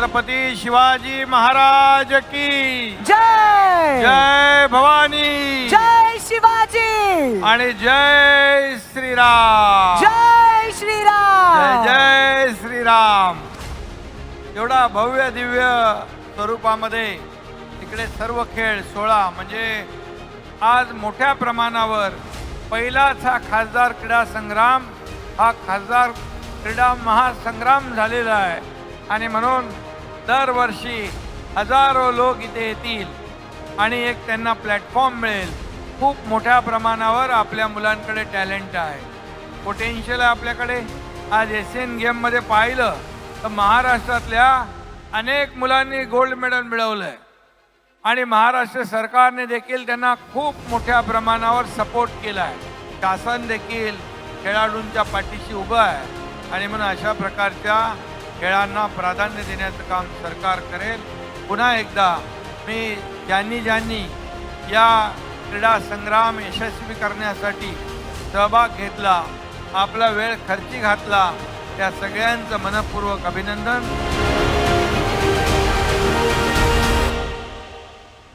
शिवाजी महाराज की जय! जय भवानी! जय शिवाजी! आणि जय श्रीराम! जय श्रीराम! जय श्रीराम! एवढा भव्य दिव्य स्वरूपामध्ये इकडे सर्व खेळ सोहळा म्हणजे आज मोठ्या प्रमाणावर पहिलाच हा खासदार क्रीडा संग्राम हा खासदार क्रीडा महासंग्राम झालेला आहे. आणि म्हणून दरवर्षी हजारो लोक इथे येतील आणि एक त्यांना प्लॅटफॉर्म मिळेल. खूप मोठ्या प्रमाणावर आपल्या मुलांकडे टॅलेंट आहे. पोटेन्शियल आहे आपल्याकडे. आज एशियन गेममध्ये पाहिलं तर महाराष्ट्रातल्या अनेक मुलांनी गोल्ड मेडल मिळवलं आहे आणि महाराष्ट्र सरकारने देखील त्यांना खूप मोठ्या प्रमाणावर सपोर्ट केला आहे शासन देखील खेळाडूंच्या पाठीशी उभं आहे. आणि म्हणून अशा प्रकारच्या खेळांना प्राधान्य देण्याचं काम सरकार करेल. पुन्हा एकदा मी ज्यांनी ज्यांनी या क्रीडा संग्राम यशस्वी करण्यासाठी सहभाग घेतला आपला वेळ खर्ची घातला त्या सगळ्यांचं मनपूर्वक अभिनंदन.